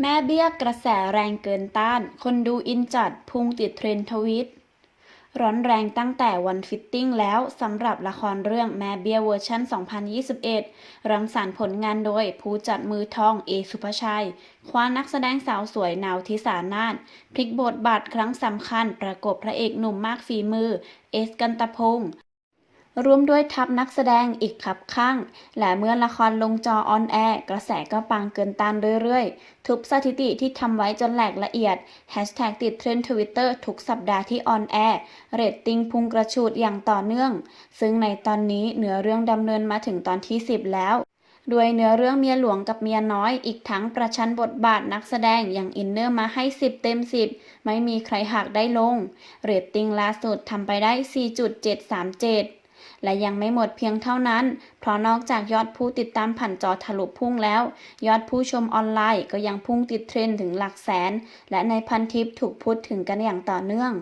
แม่เบี้ยกระแสแรงเกินต้าน คนดูอินจัดพุ่งติดเทรนทวิต ร้อนแรงตั้งแต่วันฟิตติ้งแล้วสำหรับละครเรื่องแม่เบี้ยเวอร์ชัน 2021 รังสรรค์ผลงานโดยผู้จัดมือทองเอสุภชัย คว้านักแสดงสาวสวยนาวทิสานาถพลิกบทบาทครั้งสำคัญประกบพระเอกหนุ่มมากฝีมือ เอสกันตะพงศ์ ร่วมด้วยทัพนักแสดงอีกขับข้าง และเมื่อละครลงจอออนแอร์กระแสก็ปังเกินต้านเรื่อยๆ ทุบสถิติที่ทำไว้จนแหลกละเอียดแฮชแท็กติดเทรนด์ทวิตเตอร์ทุกสัปดาห์ที่ออนแอร์เรตติ้งพุ่งกระฉูดอย่างต่อเนื่อง ซึ่งในตอนนี้เนื้อเรื่องดำเนินมาถึงตอนที่ 10 แล้วด้วยเนื้อเรื่องเมียหลวงกับเมียน้อยอีกทั้งประชันบทบาทนักแสดงอย่างอินเนอร์มาให้ 10 เต็ม 10 ไม่มีใครหักได้ลง เรตติ้งล่าสุดทำไปได้ 4.737 และยังไม่หมดเพียงเท่านั้น เพราะนอกจากยอดผู้ติดตามผ่านจอทะลุพุ่งแล้ว ยอดผู้ชมออนไลน์ก็ยังพุ่งติดเทรนด์ถึงหลักแสน และในพันทิปถูกพูดถึงกันอย่างต่อเนื่อง